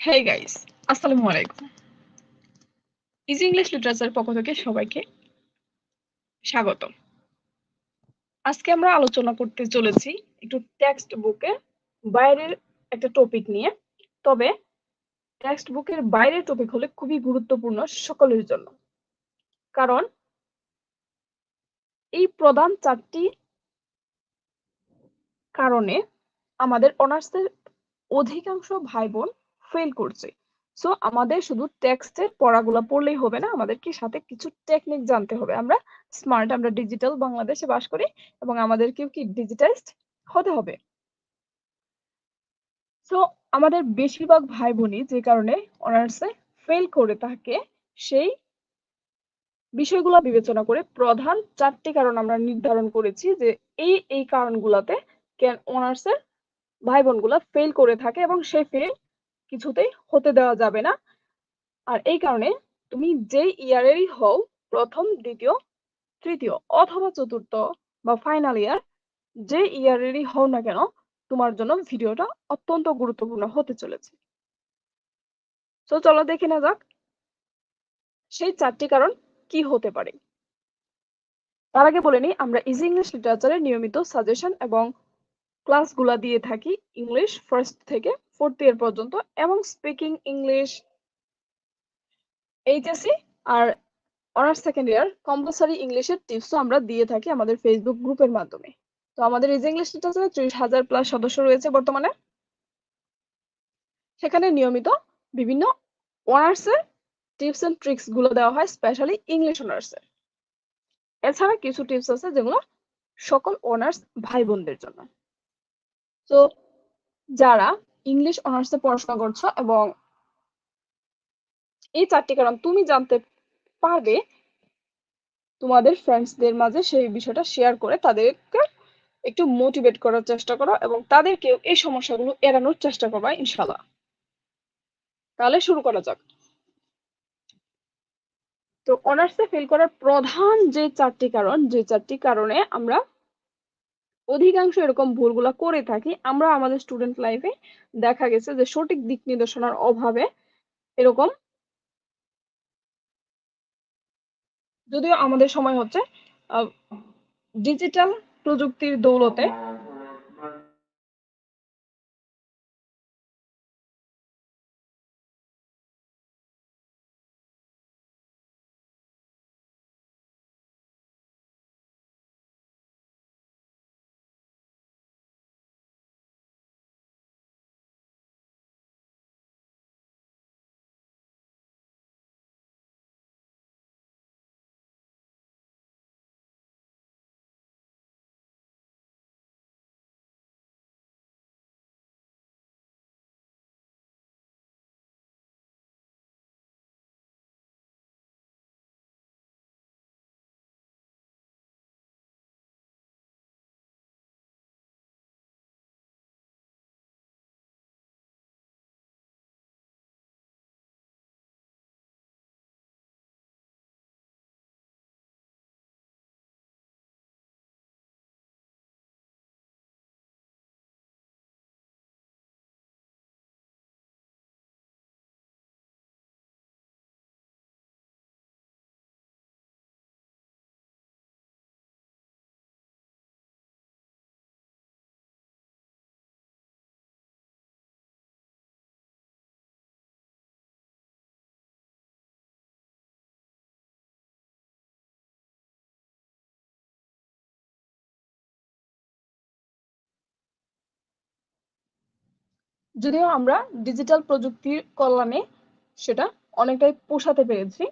Hey guys আসসালামু আলাইকুম। Easy English literature পক্ষ থেকে সবাইকে স্বাগত আজকে আমরা আলোচনা করতে চলেছি একটু টেক্সট বুকের বাইরের একটা টপিক নিয়ে। তবে টেক্সট বুকের বাইরের টপিক হলে খুবই গুরুত্বপূর্ণ সকলের জন্য। কারণ এই প্রধান চারটি কারণে আমাদের অনার্সের অধিকাংশ ভাই বোন ফেল করছে। সো আমাদের শুধু টেক্সটের পড়াগুলো পড়লেই হবে না, আমাদেরকে সাথে কিছু টেকনিক জানতে হবে। আমরা স্মার্ট আমরা ডিজিটাল বাংলাদেশে বাস করি এবং আমাদেরকেও কি ডিজিটাইজড হতে হবে। সো আমাদের বেশিরভাগ ভাই বোনই যে কারণে অনার্সে ফেল করে থাকে, সেই বিষয়গুলো বিবেচনা করে প্রধান চারটি কারণ আমরা নির্ধারণ করেছি যে এই এই কারণগুলোতে অনার্সের ভাই বোনগুলো ফেল করে থাকে এবং সেই ফেল কিছুতেই হতে দেওয়া যাবে না। আর এই কারণে তুমি যেই ইয়ারেরই হও, প্রথম, দ্বিতীয়, তৃতীয় অথবা চতুর্থ বা ফাইনাল ইয়ার যে ইয়ারেরই হও না কেন, তোমার জন্য ভিডিওটা অত্যন্ত গুরুত্বপূর্ণ হতে চলেছে। তো চলো দেখে না যাক, সেই চারটি কারণ কি হতে পারে। তার আগে বলে নিই, আমরা ইজি ইংলিশ লিটারেচারের নিয়মিত সাজেশন এবং ক্লাসগুলা দিয়ে থাকি ইংলিশ ফার্স্ট থেকে ফোর্থ ইয়ার পর্যন্ত এবং স্পিকিং ইংলিশ এইচএসসি আর অনার্স সেকেন্ড ইয়ার কম্পালসারি ইংলিশের টিপসও আমরা দিয়ে থাকি আমাদের ফেসবুক গ্রুপের মাধ্যমে। তো আমাদের ইজি ইংলিশ লিটারেচারে ত্রিশ হাজার প্লাস সদস্য রয়েছে বর্তমানে। সেখানে নিয়মিত বিভিন্ন অনার্সের টিপস এন্ড ট্রিক্সগুলো দেওয়া হয় স্পেশালি ইংলিশ অনার্সের এছাড়া কিছু টিপস আছে যেগুলো সকল অনার্স ভাই বোনদের জন্য। তো যারা ইংলিশ অনার্সে পড়াশোনা করছ এবং এই চারটি কারণ তুমি জানতে পারবে, তোমাদের ফ্রেন্ডসদের মাঝে সেই বিষয়টা শেয়ার করে তাদেরকে একটু মোটিভেট করার চেষ্টা করো এবং তাদেরকেও এই সমস্যাগুলো এড়ানোর চেষ্টা করবা ইনশাল্লাহ তাহলে শুরু করা যাক। তো অনার্সে ফেল করার প্রধান যে চারটি কারণ, যে চারটি কারণে আমরা অধিকাংশ এরকম ভুলগুলা করে থাকি। আমরা আমাদের স্টুডেন্ট লাইফে দেখা গেছে যে সঠিক দিক নির্দেশনার অভাবে এরকম যদিও আমাদের সময় হচ্ছে ডিজিটাল প্রযুক্তির দৌলতে যদিও আমরা ডিজিটাল প্রযুক্তির কল্যাণে সেটা অনেকটাই পোষাতে পেরেছি।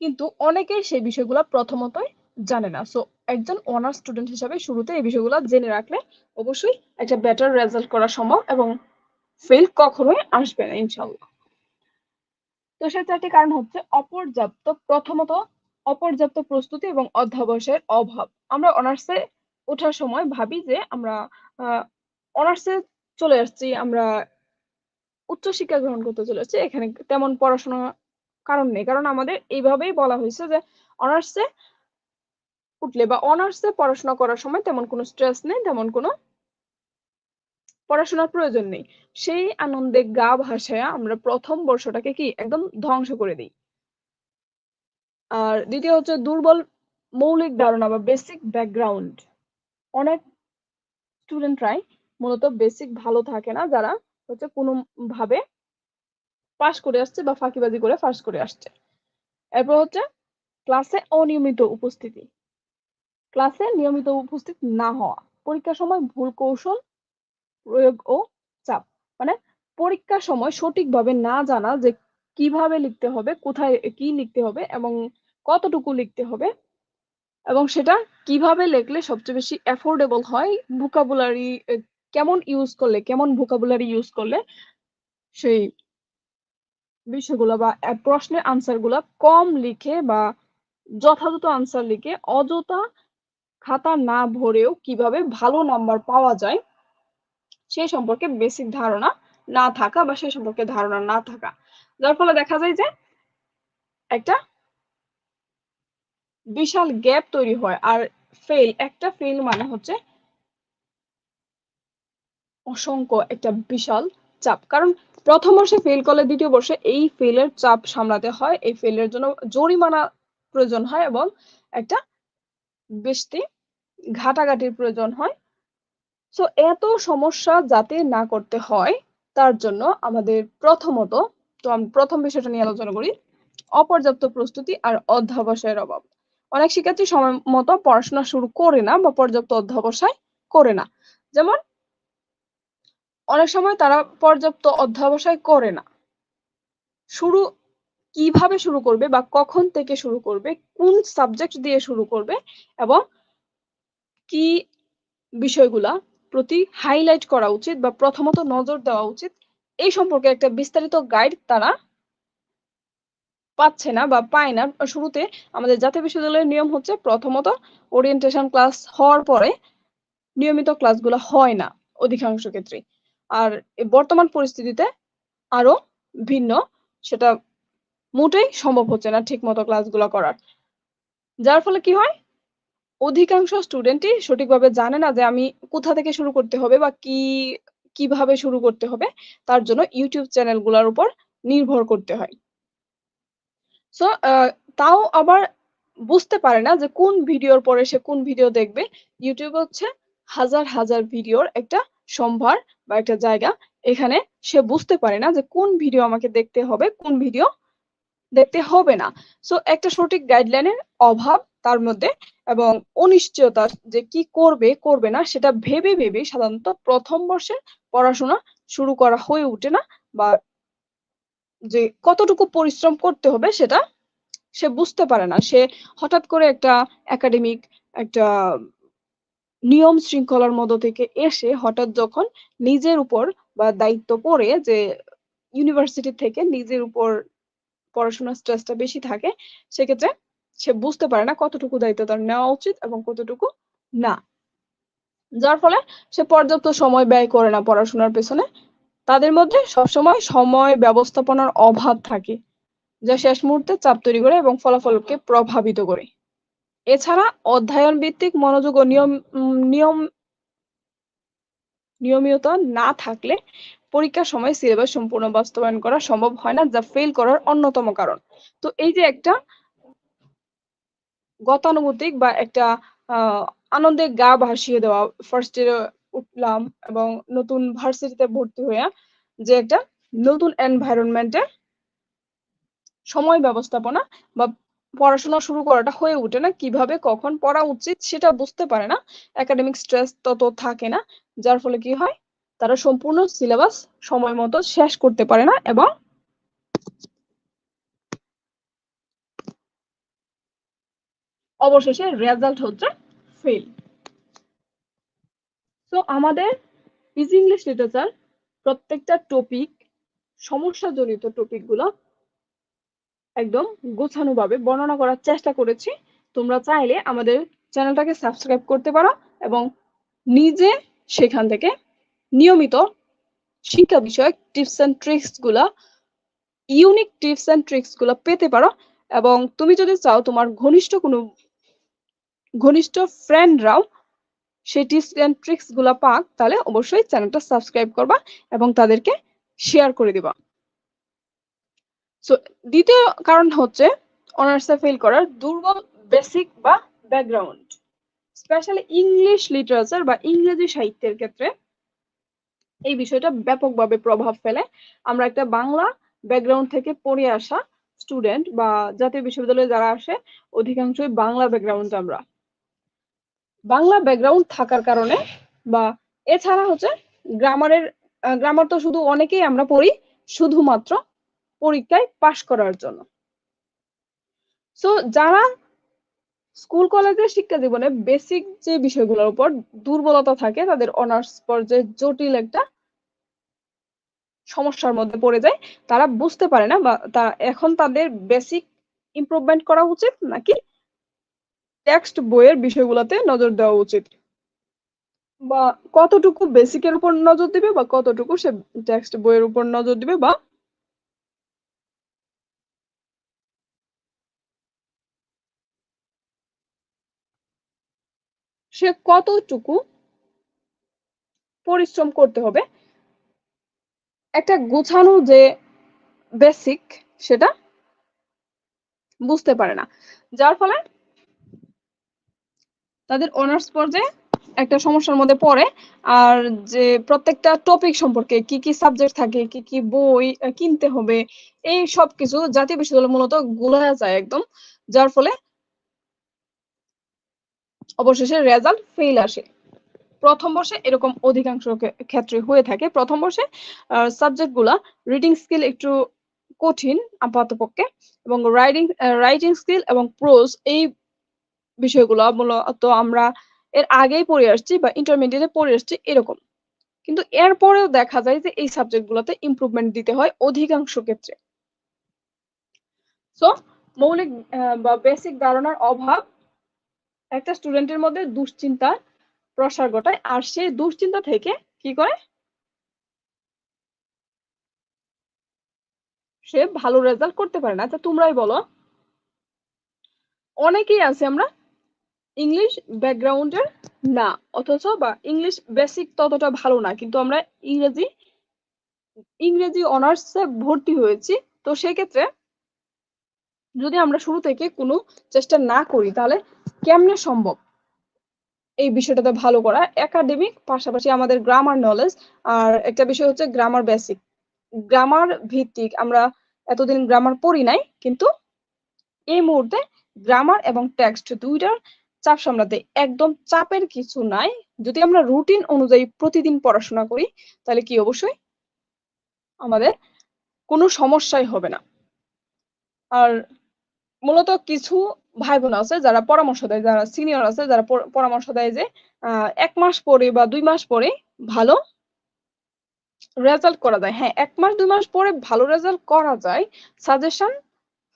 কিন্তু অনেকেই সেই বিষয়গুলো প্রথমতই জানে না। সো একজন অনার্স স্টুডেন্ট হিসাবে শুরুতে এই বিষয়গুলো জেনে রাখলে অবশ্যই একটা বেটার রেজাল্ট করা সম্ভব এবং ফেল কখনোই আসবে না ইনশাল্লাহ তো সে চারটি কারণ হচ্ছে অপর্যাপ্ত, প্রথমত অপর্যাপ্ত প্রস্তুতি এবং অধ্যাবসায়ের অভাব। আমরা অনার্সে ওঠার সময় ভাবি যে আমরা অনার্সে চলে আসছি, আমরা উচ্চশিক্ষা গ্রহণ করতে চলে আসছি। এখানে তেমন পড়াশোনা কারণ নেই। কারণ আমাদের এইভাবেই বলা হয়েছে যে, অনার্সে উঠলে বা অনার্সে পড়াশোনা করার সময় তেমন কোনো স্ট্রেস নেই, তেমন কোনো পড়াশোনার প্রয়োজন নেই। সেই আনন্দে গা ভাসায় আমরা প্রথম বর্ষটাকে কি একদম ধ্বংস করে দিই। আর দ্বিতীয় হচ্ছে দুর্বল মৌলিক ধারণা বা বেসিক ব্যাকগ্রাউন্ড অনেক স্টুডেন্টরাই মূলত বেসিক ভালো থাকে না যারা হচ্ছে কোনো ভাবে পাশ করে আসছে বা ফাঁকিবাজি করে পাশ করে আসছে। এরপর হচ্ছে ক্লাসে অনিয়মিত উপস্থিতি। ক্লাসে নিয়মিত উপস্থিত না হওয়া, পরীক্ষার সময় ভুল কৌশল, প্রয়োগ ও চাপ। মানে পরীক্ষার সময় সঠিকভাবে না জানা যে কীভাবে লিখতে হবে, কোথায় কি লিখতে হবে এবং কতটুকু লিখতে হবে এবং সেটা কীভাবে লিখলে সবচেয়ে বেশি অ্যাফোর্ডেবল হয় ভোকাবুলারি কেমন ইউজ করলে, কেমন ভোকাবুলারি ইউজ করলে সেই বিষয়গুলো বা প্রশ্নের আনসারগুলো কম লিখে বা যথাযথ আনসার লিখে অযথা খাতা না ভরেও কীভাবে ভালো নাম্বার পাওয়া যায় সেই সম্পর্কে বেসিক ধারণা না থাকা বা সেই সম্পর্কে ধারণা না থাকা। যার ফলে দেখা যায় যে একটা বিশাল গ্যাপ তৈরি হয়। আর ফেল একটা ফেল মানে হচ্ছে অসংখ্য একটা বিশাল চাপ। কারণ প্রথম বর্ষে ফেল করলে দ্বিতীয় বর্ষে এই ফেলের চাপ সামলাতে হয়। এই ফেলের জন্য জরিমানা প্রয়োজন হয় এবং একটা বেশি ঘাটাঘাটির প্রয়োজন হয়। সো এত সমস্যা যাতে না করতে হয়, তার জন্য আমাদের প্রথমত, তো আমি প্রথম বিষয়টা নিয়ে আলোচনা করি, অপর্যাপ্ত প্রস্তুতি আর অধ্যাবসায়ের অভাব। অনেক শিক্ষার্থী সময় মতো পড়াশোনা শুরু করে না বা পর্যাপ্ত অধ্যাবসায় করে না। যেমন অনেক সময় তারা পর্যাপ্ত অধ্যাবসায় করে না। শুরু, কীভাবে শুরু করবে বা কখন থেকে শুরু করবে, কোন সাবজেক্ট দিয়ে শুরু করবে এবং কি বিষয়গুলা প্রতি হাইলাইট করা উচিত বা প্রথমত নজর দেওয়া উচিত, এই সম্পর্কে একটা বিস্তারিত গাইড তারা পাচ্ছে না বা পায় না। শুরুতে আমাদের জাতীয় বিশ্ববিদ্যালয়ের নিয়ম হচ্ছে প্রথমত ওরিয়েন্টেশন ক্লাস হওয়ার পরে নিয়মিত ক্লাসগুলো হয় না অধিকাংশ ক্ষেত্রে আর বর্তমান পরিস্থিতিতে আরও ভিন্ন, সেটা মোটেই সম্ভব হচ্ছে না ঠিক মতো ক্লাসগুলো করার। যার ফলে কি হয়? অধিকাংশ স্টুডেন্টই সঠিকভাবে জানে না যে আমি কোথা থেকে শুরু করতে হবে বা কি, কীভাবে শুরু করতে হবে, তার জন্য ইউটিউব চ্যানেলগুলোর উপর নির্ভর করতে হয়। সো তাও আবার বুঝতে পারে না যে কোন ভিডিওর পরে সে কোন ভিডিও দেখবে। ইউটিউব হচ্ছে হাজার হাজার ভিডিওর একটা সম্ভার বা একটা জায়গা, এখানে সে বুঝতে পারে না যে কোন ভিডিও আমাকে দেখতে হবে, কোন ভিডিও দেখতে হবে না। সো একটা সঠিক গাইডলাইনের অভাব তার মধ্যে এবং অনিশ্চয়তা যে কি করবে করবে না, সেটা ভেবে ভেবে সাধারণত প্রথম বর্ষে পড়াশোনা শুরু করা হয়ে ওঠে না বা যে কতটুকু পরিশ্রম করতে হবে সেটা সে বুঝতে পারে না। সে হঠাৎ করে একটা একাডেমিক একটা নিয়ম শৃঙ্খলার মধ্য থেকে এসে হঠাৎ যখন নিজের উপর বা দায়িত্ব পড়ে যে ইউনিভার্সিটি থেকে নিজের উপর পড়াশোনার স্ট্রেসটা বেশি থাকে, সেক্ষেত্রে সে বুঝতে পারে না কতটুকু দায়িত্ব তার নেওয়া উচিত এবং কতটুকু না। যার ফলে সে পর্যাপ্ত সময় ব্যয় করে না পড়াশোনার পেছনে। তাদের মধ্যে সবসময় সময় ব্যবস্থাপনার অভাব থাকে, যা শেষ মুহূর্তে চাপ তৈরি করে এবং ফলাফলকে প্রভাবিত করে। এছাড়া অধ্যয়ন ভিত্তিক মনোযোগ ও নিয়ম নিয়ম নিয়মিত না থাকলে পরীক্ষার সময় সিলেবাস সম্পূর্ণ বাস্তবায়ন করা সম্ভব হয় না, যা ফেল করার অন্যতম কারণ। তো এই যে একটা গতানুগতিক বা একটা আনন্দে গা ভাসিয়ে দেওয়া ফার্স্ট ইয়ারে উঠলাম এবং নতুন ভার্সিটিতে ভর্তি হয়ে যে একটা নতুন এনভায়রনমেন্টে সময় ব্যবস্থাপনা বা পড়াশোনা শুরু করাটা হয়ে ওঠে না, কীভাবে কখন পড়া উচিত সেটা বুঝতে পারে না একাডেমিক স্ট্রেস তত থাকে না, যার ফলে কি হয়, তারা সম্পূর্ণ সিলেবাস সময় মতো শেষ করতে পারে না এবং অবশেষে রেজাল্ট হচ্ছে ফেল তো আমাদের ইজি ইংলিশ লিটারেচার প্রত্যেকটা টপিক সমস্যাজনিত টপিকগুলো একদম গোছানো ভাবে বর্ণনা করার চেষ্টা করেছি। তোমরা চাইলে আমাদের চ্যানেলটাকে সাবস্ক্রাইব করতে পারো এবং নিজে সেখান থেকে নিয়মিত শিক্ষা বিষয়ক টিপস এন্ড ট্রিক্সগুলা, ইউনিক টিপস এন্ড ট্রিক্সগুলা পেতে পারো। এবং তুমি যদি চাও তোমার ঘনিষ্ঠ কোনো, ঘনিষ্ঠ ফ্রেন্ডরাও সেই টিপস এন্ড ট্রিক্সগুলা পাক, তাহলে অবশ্যই চ্যানেলটা সাবস্ক্রাইব করবা এবং তাদেরকে শেয়ার করে দিবা। সো দ্বিতীয় কারণ হচ্ছে অনার্সে ফেল করার দুর্বল বেসিক বা ব্যাকগ্রাউন্ড স্পেশালি ইংলিশ লিটারেচার বা ইংরেজি সাহিত্যের ক্ষেত্রে এই বিষয়টা ব্যাপকভাবে প্রভাব ফেলে। আমরা একটা বাংলা ব্যাকগ্রাউন্ড থেকে পড়ে আসা স্টুডেন্ট বা জাতীয় বিশ্ববিদ্যালয়ে যারা আসে, অধিকাংশই বাংলা ব্যাকগ্রাউন্ড আমরা। বাংলা ব্যাকগ্রাউন্ড থাকার কারণে বা এছাড়া হচ্ছে গ্রামারের গ্রামার তো শুধু অনেকেই আমরা পড়ি, শুধুমাত্র পরীক্ষায় পাশ করার জন্য। সো যারা স্কুল কলেজের শিক্ষা জীবনে বেসিক যে বিষয়গুলোর উপর দুর্বলতা থাকে, তাদের অনার্স পর্যায়ে জটিল একটা সমস্যার মধ্যে পড়ে যায়, তারা বুঝতে পারে না বা তা এখন তাদের বেসিক ইমপ্রুভমেন্ট করা উচিত নাকি টেক্সট বইয়ের বিষয়গুলোতে নজর দেওয়া উচিত? বা কতটুকু বেসিকের উপর নজর দিবে বা কতটুকু সে টেক্সট বইয়ের উপর নজর দিবে বা সে কতটুকু পরিশ্রম করতে হবে? একটা গোছানো যে বেসিক সেটা বুঝতে পারে না। যার ফলে তাদের অনার্স পর্যায়ে একটা সমস্যার মধ্যে পড়ে। আর যে প্রত্যেকটা টপিক সম্পর্কে কি কি সাবজেক্ট থাকে, কি কি বই কিনতে হবে, এই সব কিছু জাতীয় বিশ্ববিদ্যালয় মূলতগুলা যায় একদম। যার ফলে অবশেষে রেজাল্ট ফেল আসে। প্রথম বর্ষে এরকম অধিকাংশ ক্ষেত্রে হয়ে থাকে। প্রথম বর্ষে সাবজেক্টগুলা রিডিং স্কিল একটু কঠিন আপাতপক্ষে এবং রাইডিং রাইটিং স্কিল এবং প্রোজ এই বিষয়গুলো মূলত আমরা এর আগেই পড়ে আসছি বা ইন্টারমিডিয়েটে পড়ে আসছি এরকম। কিন্তু এরপরেও দেখা যায় যে এই সাবজেক্ট গুলোতে ইম্প্রুভমেন্ট দিতে হয় অধিকাংশ ক্ষেত্রে। সো মৌলিক বা বেসিক ধারণার অভাব একটা স্টুডেন্টের মধ্যে দুশ্চিন্তার প্রসার ঘটায়, আর সে দুশ্চিন্তা থেকে কি করে? সে ভালো রেজাল্ট করতে পারে না। আচ্ছা তোমরাই বলো। অনেকেই আছে আমরা ইংলিশ ব্যাকগ্রাউন্ডের না, অথচ বা ইংলিশ বেসিক ততটা ভালো না, কিন্তু আমরা ইংরেজি ইংরেজি অনার্সে ভর্তি হয়েছি। তো সেক্ষেত্রে যদি আমরা শুরু থেকে কোনো চেষ্টা না করি, তাহলে কেমনে সম্ভব? এই বিষয়টাতে ভালো করা। একাডেমিক পাশাপাশি আমাদের গ্রামার নলেজ আর একটা বিষয় হচ্ছে গ্রামার বেসিক গ্রামার ভিত্তিক আমরা এতদিন গ্রামার পড়ি নাই, কিন্তু এই মুহূর্তে গ্রামার এবং টেক্সট দুইটার চাপ সামলাতে একদম চাপের কিছু নাই। যদি আমরা রুটিন অনুযায়ী প্রতিদিন পড়াশোনা করি, তাহলে কি অবশ্যই? আমাদের কোনো সমস্যাই হবে না। আর মূলত কিছু ভাই বোন আছে যারা পরামর্শ দেয়, যারা সিনিয়র আছে যারা পরামর্শ দেয় যে এক মাস পরে বা দুই মাস পরে ভালো রেজাল্ট করা যায়। হ্যাঁ এক মাস, দুই মাস পরে ভালো রেজাল্ট করা যায় সাজেশন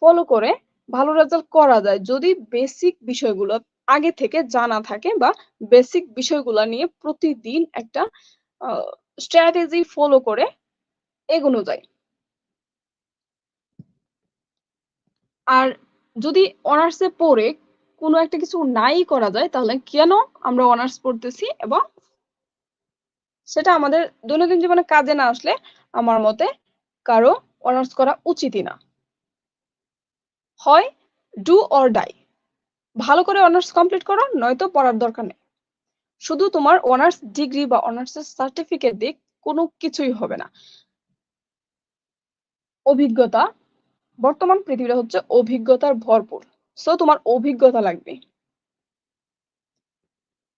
ফলো করে ভালো রেজাল্ট করা যায়। যদি বেসিক বিষয়গুলো আগে থেকে জানা থাকে বা বেসিক বিষয়গুলো নিয়ে প্রতিদিন একটা স্ট্র্যাটেজি ফলো করে এগোনো যায়। আর যদি অনার্সে পড়ে কোনো একটা কিছু নাই করা যায়, তাহলে কেন আমরা অনার্স পড়তেছি এবং সেটা আমাদের দৈনন্দিন জীবনে কাজে না আসলে আমার মতে কারও অনার্স করা উচিতই না। হয় ডু অর ডাই ভালো করে অনার্স কমপ্লিট করো, নয়তো পড়ার দরকার নেই। শুধু তোমার অনার্স ডিগ্রি বা অনার্সের সার্টিফিকেট দিক কোনো কিছুই হবে না। অভিজ্ঞতা বর্তমান পৃথিবীটা হচ্ছে অভিজ্ঞতার ভরপুর। সো তোমার অভিজ্ঞতা লাগবে।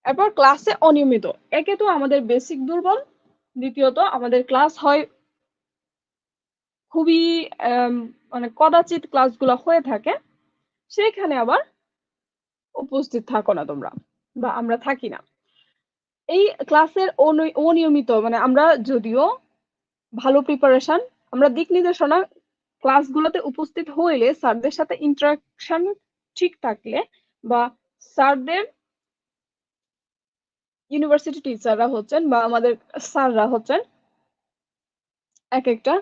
এরপর ক্লাসে অনিয়মিত। একে তো আমাদের বেসিক দুর্বল, দ্বিতীয়ত আমাদের ক্লাস হয় খুবই মানে কদাচিৎ ক্লাসগুলো হয়ে থাকে, সেখানে আবার উপস্থিত থাকো না তোমরা, বা আমরা থাকি না। এই ক্লাসের অনিয়মিত মানে আমরা যদিও ভালো প্রিপারেশন আমরা দিক নির্দেশনা ক্লাসগুলোতে উপস্থিত হইলে স্যারদের সাথে ইন্টারাকশন ঠিক থাকলে বা স্যারদের ইউনিভার্সিটি টিচাররা হচ্ছেন বা আমাদের স্যাররা হচ্ছেন এক একটা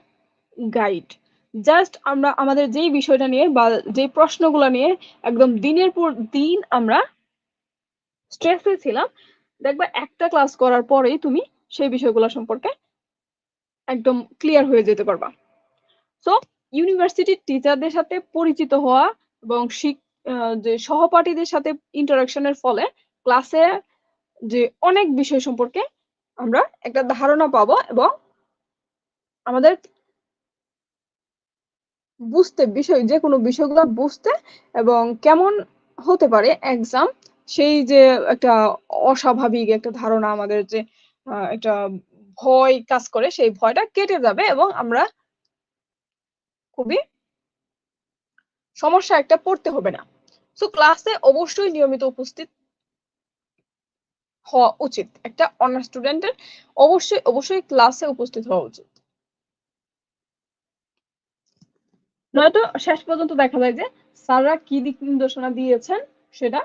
গাইড জাস্ট আমরা আমাদের যেই বিষয়টা নিয়ে বা যে প্রশ্নগুলো নিয়ে একদম দিনের পর দিন আমরা স্ট্রেসে ছিলাম, দেখবা একটা ক্লাস করার পরেই তুমি সেই বিষয়গুলো সম্পর্কে একদম ক্লিয়ার হয়ে যেতে পারবা। সো ইউনিভার্সিটির টিচারদের সাথে পরিচিত হওয়া এবং যে সহপাঠীদের সাথে ইন্টারাকশনের ফলে ক্লাসে যে অনেক বিষয় সম্পর্কে আমরা একটা ধারণা পাবো এবং আমাদের বুঝতে বিষয়, যে কোনো বিষয়গুলো বুঝতে এবং কেমন হতে পারে এক্সাম সেই যে একটা অস্বাভাবিক একটা ধারণা আমাদের যে একটা ভয় কাজ করে, সেই ভয়টা কেটে যাবে এবং আমরা খুবই সমস্যা একটা পড়তে হবে না। সো ক্লাসে অবশ্যই নিয়মিত উপস্থিত হওয়া উচিত। একটা অনার্স স্টুডেন্টের অবশ্যই অবশ্যই ক্লাসে উপস্থিত হওয়া উচিত। নয়তো শেষ পর্যন্ত দেখা যায় যে, স্যাররা কি দিক নির্দেশনা দিয়েছেন সেটা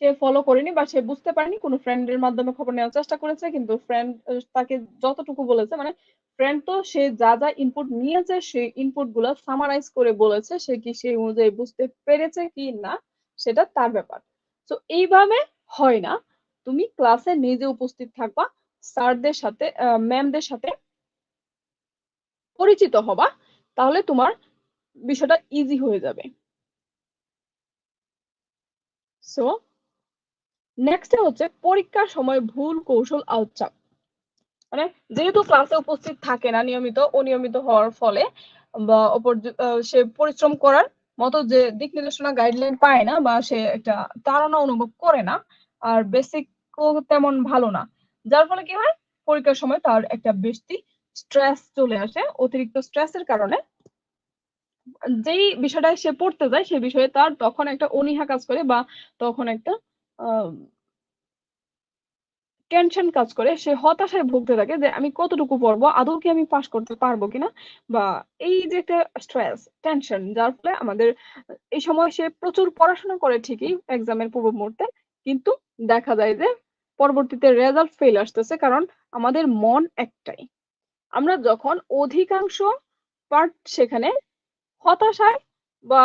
সে ফলো করেনি বা সে বুঝতে পারেনি, কোনো ফ্রেন্ডের মাধ্যমে খবর নেওয়ার চেষ্টা করেছে, কিন্তু ফ্রেন্ড তাকে যতটুকু বলেছে মানে ফ্রেন্ড তো সে যা যা ইনপুট নিয়েছে, সেই ইনপুটগুলা সামারাইজ করে বলেছে, সে কি সেই অনুযায়ী বুঝতে পেরেছে কি না, সেটা তার ব্যাপার। তো এইভাবে হয় না। তুমি ক্লাসে নিজে উপস্থিত থাকবা স্যারদের সাথে ম্যামদের সাথে পরিচিত হবা, তাহলে তোমার বিষয়টা ইজি হয়ে যাবে। সো নেক্সট হচ্ছে পরীক্ষার সময় ভুল কৌশল আউটচাপ মানে যেহেতু ক্লাসে উপস্থিত থাকে না নিয়মিত, অনিয়মিত হওয়ার ফলে বা অপর সে পরিশ্রম করার মতো যে দিক নির্দেশনা গাইডলাইন পায় না বা সে একটা তাড়না অনুভব করে না, আর বেসিক তেমন ভালো না। যার ফলে কি হয়? পরীক্ষার সময় তার একটা বেশি স্ট্রেস চলে আসে, অতিরিক্ত স্ট্রেসের কারণে। যেই বিষয়টা সে পড়তে যায়, সে বিষয়ে তার তখন একটা অনীহা কাজ করে বা তখন একটা টেনশন কাজ করে, সে হতাশায় ভুগতে থাকে যে আমি কতটুকু পড়ব, আদৌ কি আমি পাশ করতে পারব কিনা? বা এই যে একটা স্ট্রেস টেনশন যার ফলে আমাদের এই সময় সে প্রচুর পড়াশোনা করে ঠিকই এক্সামের পূর্ব মুহূর্তে, কিন্তু দেখা যায় যে পরবর্তীতে রেজাল্ট ফেল আসতেছে কারণ আমাদের মন একটাই। আমরা যখন অধিকাংশ পার্ট সেখানে হতাশায় বা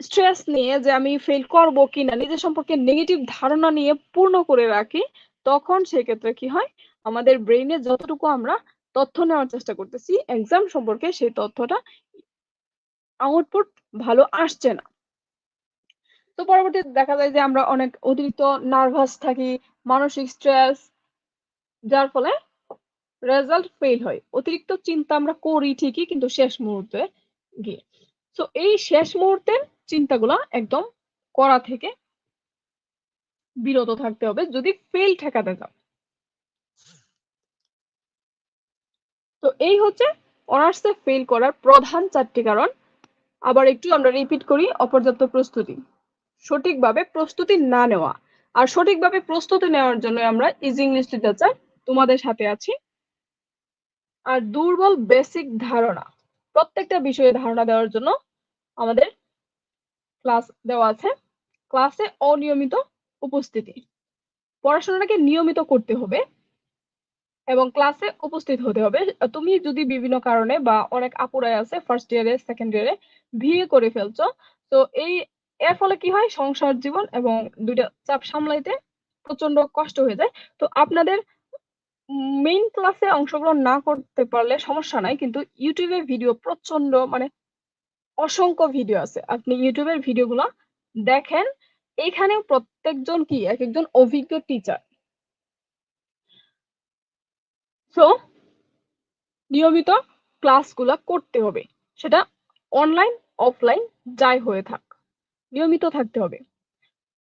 স্ট্রেস নিয়ে যে আমি ফেল করব কিনা, নিজের সম্পর্কে নেগেটিভ ধারণা নিয়ে পূর্ণ করে রাখি, তখন সেক্ষেত্রে কি হয়? আমাদের ব্রেইনে যতটুকু আমরা তথ্য নেওয়ার চেষ্টা করতেছি এক্সাম সম্পর্কে সেই তথ্যটা আউটপুট ভালো আসছে না। তো পরবর্তীতে দেখা যায় যে আমরা অনেক অতিরিক্ত নার্ভাস থাকি, মানসিক স্ট্রেস যার ফলে রেজাল্ট ফেল হয়। অতিরিক্ত চিন্তা আমরা করি ঠিকই, কিন্তু শেষ মুহূর্তে গিয়ে। তো এই শেষ মুহূর্তের চিন্তাগুলো একদম করা থেকে বিরত থাকতে হবে, যদি ফেল ঠেকাতে চাও। তো এই হচ্ছে অনার্সে ফেল করার প্রধান চারটি কারণ। আবার একটু আমরা রিপিট করি, অপর্যাপ্ত প্রস্তুতি। সঠিকভাবে প্রস্তুতি না নেওয়া। আর সঠিকভাবে প্রস্তুতি নেওয়ার জন্য আমরা ইজি ইংলিশ লিটারেচার তোমাদের সাথে আছি। আর দুর্বল বেসিক ধারণা। প্রত্যেকটা বিষয়ে ধারণা দেওয়ার জন্য আমাদের ক্লাস দেওয়া আছে। ক্লাসে অনিয়মিত উপস্থিতি। পড়াশোনাটাকে নিয়মিত করতে হবে এবং ক্লাসে উপস্থিত হতে হবে। তুমি যদি বিভিন্ন কারণে বা অনেক আপুরাই আছে ফার্স্ট ইয়ারে সেকেন্ড ইয়ারে বিয়ে করে ফেলছো, তো এই, এর ফলে কি হয়? সংসার জীবন এবং দুইটা চাপ সামলাইতে প্রচণ্ড কষ্ট হয়ে যায়। তো আপনাদের মেইন ক্লাসে অংশগ্রহণ না করতে পারলে সমস্যা নাই, কিন্তু ইউটিউবে ভিডিও প্রচণ্ড মানে অসংখ্য ভিডিও আছে। আপনি ইউটিউবের ভিডিওগুলো দেখেন, এখানে প্রত্যেকজন কি? এক একজন অভিজ্ঞ টিচার সো নিয়মিত ক্লাসগুলো করতে হবে। সেটা অনলাইন অফলাইন যাই হয়ে থাক, নিয়মিত থাকতে হবে।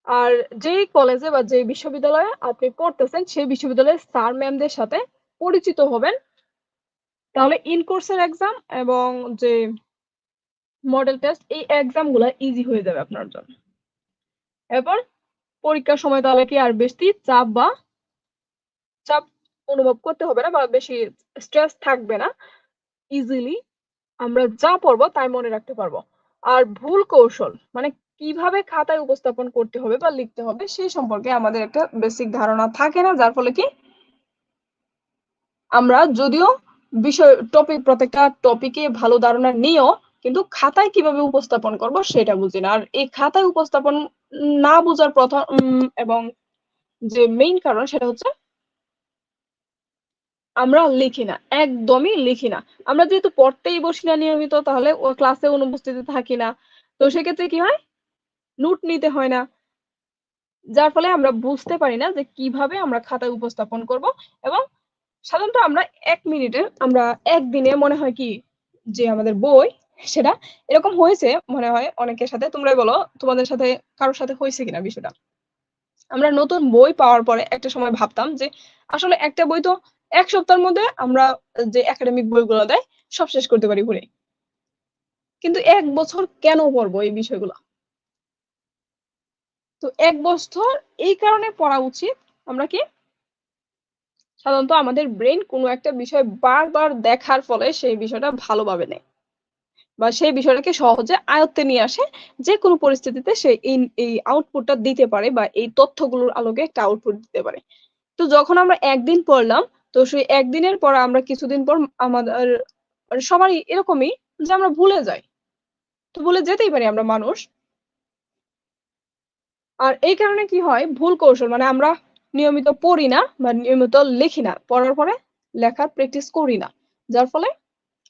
আর যেই কলেজে বা যে বিশ্ববিদ্যালয়ে আপনি পড়তেছেন, সেই বিশ্ববিদ্যালয়ের স্যার ম্যামদের সাথে পরিচিত হবেন। তাহলে ইন কোর্সের এক্সাম এবং যে মডেল টেস্ট এই এক্সামগুলা ইজি হয়ে যাবে আপনার জন্য। এরপর পরীক্ষার সময় তাহলে কি আর বেশি চাপ বা চাপ অনুভব করতে হবে না বা বেশি স্ট্রেস থাকবে না। ইজিলি আমরা যা পড়ব তাই মনে রাখতে পারব। আর ভুল কৌশল মানে কীভাবে খাতায় উপস্থাপন করতে হবে বা লিখতে হবে, সেই সম্পর্কে আমাদের একটা বেসিক ধারণা থাকে না, যার ফলে কি আমরা যদিও বিষয় টপিক প্রত্যেকটা টপিকে ভালো ধারণা নিয়েও কিন্তু খাতায় কীভাবে উপস্থাপন করব সেটা বুঝি না। আর এই খাতায় উপস্থাপন না বোঝার প্রথম এবং যে মেইন কারণ সেটা হচ্ছে আমরা লিখি না, একদমই লিখি না। আমরা যেহেতু পড়তেই বসি না নিয়মিত, তাহলে ক্লাসে অনুপস্থিতি থাকি না। তো সেক্ষেত্রে কি হয়? নোট নিতে হয় না। যার ফলে আমরা বুঝতে পারি না যে কীভাবে আমরা খাতায় উপস্থাপন করব এবং সাধারণত আমরা এক মিনিটে, আমরা একদিনে মনে হয় কি যে আমাদের বই সেটা এরকম হয়েছে, মনে হয়, অনেকের সাথে। তোমরাই বলো, তোমাদের সাথে কারোর সাথে হয়েছে কিনা বিষয়টা? আমরা নতুন বই পাওয়ার পরে একটা সময় ভাবতাম যে, আসলে একটা বই তো এক সপ্তাহের মধ্যে আমরা যে একাডেমিক বইগুলো দেয়, সব শেষ করতে পারি ঘুরে। কিন্তু এক বছর কেন পড়ব এই বিষয়গুলো? তো এক বছর এই কারণে পড়া উচিত আমরা কি, সাধারণত আমাদের ব্রেন কোনো একটা বিষয় বারবার দেখার ফলে সেই বিষয়টা ভালোভাবে নেয়। বা সেই বিষয়টাকে সহজে আয়ত্তে নিয়ে আসে যে কোনো পরিস্থিতিতে সে এই আউটপুটটা দিতে পারে বা এই তথ্যগুলোর আলোকে একটা আউটপুট দিতে পারে। তো যখন আমরা একদিন পড়লাম, তো সেই একদিনের পর আমরা কিছুদিন পর আমাদের মানে সবারই এরকমই যে আমরা ভুলে যাই। তো ভুলে যেতেই পারি আমরা মানুষ। আর এই কারণে কি হয়, ভুল কৌশল মানে আমরা নিয়মিত পড়ি না বা নিয়মিত লিখি না, পড়ার পরে লেখার প্র্যাকটিস করি না। যার ফলে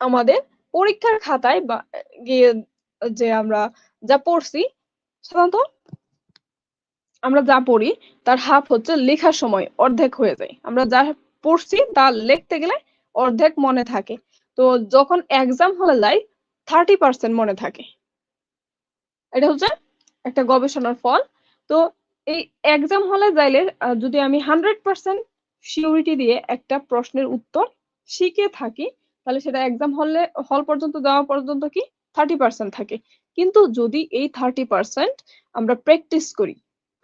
আমাদের পরীক্ষার খাতায় বা, গিয়ে যে আমরা যা পড়ছি, সাধারণত আমরা যা পড়ি, তার হাফ হচ্ছে লেখার সময়, অর্ধেক হয়ে যায়। আমরা যা পড়ছি, তা লিখতে গেলে অর্ধেক মনে থাকে। তো যখন এক্সাম হলে যাই থার্টি পার্সেন্ট মনে থাকে। এটা হচ্ছে একটা গবেষণার ফল। তো এই এক্সাম হলে যাইলে যদি আমি হান্ড্রেড পার্সেন্ট সিউরিটি দিয়ে একটা প্রশ্নের উত্তর শিখে থাকি তাহলে সেটা এক্সাম হলে হল পর্যন্ত যাওয়া পর্যন্ত কি থার্টি পার্সেন্ট থাকে। কিন্তু যদি এই থার্টি পার্সেন্ট আমরা প্র্যাকটিস করি,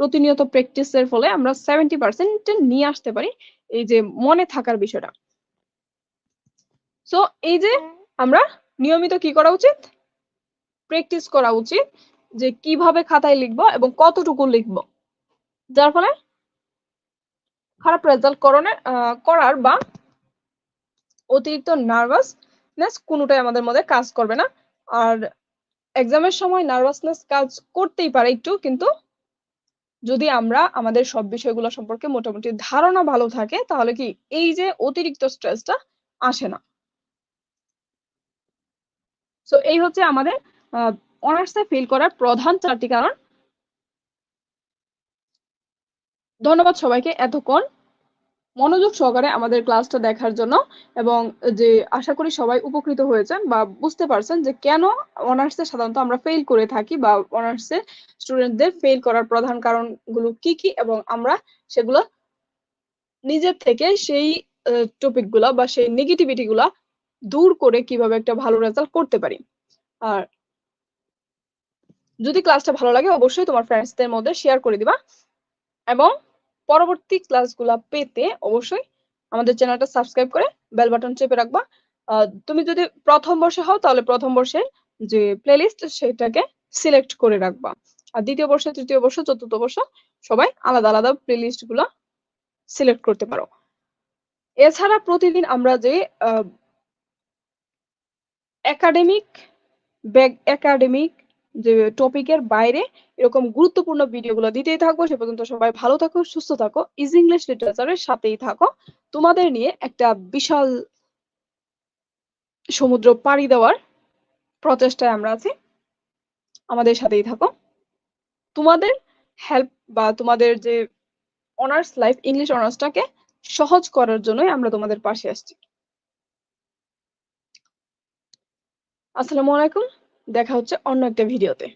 প্রতিনিয়ত প্র্যাকটিসের ফলে আমরা সেভেন্টি পার্সেন্ট নিয়ে আসতে পারি এই যে মনে থাকার বিষয়টা। সো এই যে আমরা নিয়মিত কি করা উচিত? প্র্যাকটিস করা উচিত যে কীভাবে খাতায় লিখব এবং কতটুকু লিখব। যার ফলে খারাপ রেজাল্ট করার বা অতিরিক্ত নার্ভাসনেস কোনোটাই আমাদের মধ্যে কাজ করবে না। আর এক্সামের সময় নার্ভাসনেস কাজ করতেই পারে একটু, কিন্তু যদি আমরা আমাদের সব বিষয়গুলো সম্পর্কে মোটামুটি ধারণা ভালো থাকে, তাহলে কি এই যে অতিরিক্ত স্ট্রেসটা আসে না। সো এই হচ্ছে আমাদের অনার্সে ফেল করার প্রধান চারটি কারণ। ধন্যবাদ সবাইকে এতক্ষণ। মনোযোগ সহকারে আমাদের ক্লাসটা দেখার জন্য এবং যে আশা করি সবাই উপকৃত হয়েছেন বা বুঝতে পারছেন যে কেন অনার্সে সাধারণত আমরা ফেল করে থাকি বা অনার্সে স্টুডেন্টদের ফেল করার প্রধান কারণগুলো কি কি এবং আমরা সেগুলো নিজের থেকে সেই টপিকগুলা বা সেই নেগেটিভিটি গুলা দূর করে কীভাবে একটা ভালো রেজাল্ট করতে পারি। আর যদি ক্লাসটা ভালো লাগে অবশ্যই তোমার ফ্রেন্ডসদের মধ্যে শেয়ার করে দিবা এবং পরবর্তী ক্লাসগুলা পেতে অবশ্যই আমাদের চ্যানেলটা সাবস্ক্রাইব করে বেল বাটন চেপে রাখবা। তুমি যদি প্রথম বর্ষে হও তাহলে প্রথম বর্ষে যে প্লেলিস্ট সেটাকে সিলেক্ট করে রাখবা। আর দ্বিতীয় বর্ষ, তৃতীয় বর্ষ, চতুর্থ বর্ষ সবাই আলাদা আলাদা প্লেলিস্টগুলা সিলেক্ট করতে পারো। এছাড়া প্রতিদিন আমরা যে একাডেমিক ব্যাগ একাডেমিক যে টপিকের বাইরে এরকম গুরুত্বপূর্ণ ভিডিওগুলো দিতেই থাকব। সে পর্যন্ত সবাই ভালো থাকো, সুস্থ থাকো ইজ ইংলিশ লিটারেচারের সাথেই থাকো। তোমাদের নিয়ে একটা বিশাল সমুদ্র পাড়ি দেওয়ার প্রচেষ্টায় আমরা আছি। আমাদের সাথেই থাকো। তোমাদের হেল্প বা তোমাদের যে অনার্স লাইফ ইংলিশ অনার্সটাকে সহজ করার জন্যই আমরা তোমাদের পাশে আসছি। আসসালামু আলাইকুম। দেখা হচ্ছে অন্য একটা ভিডিওতে।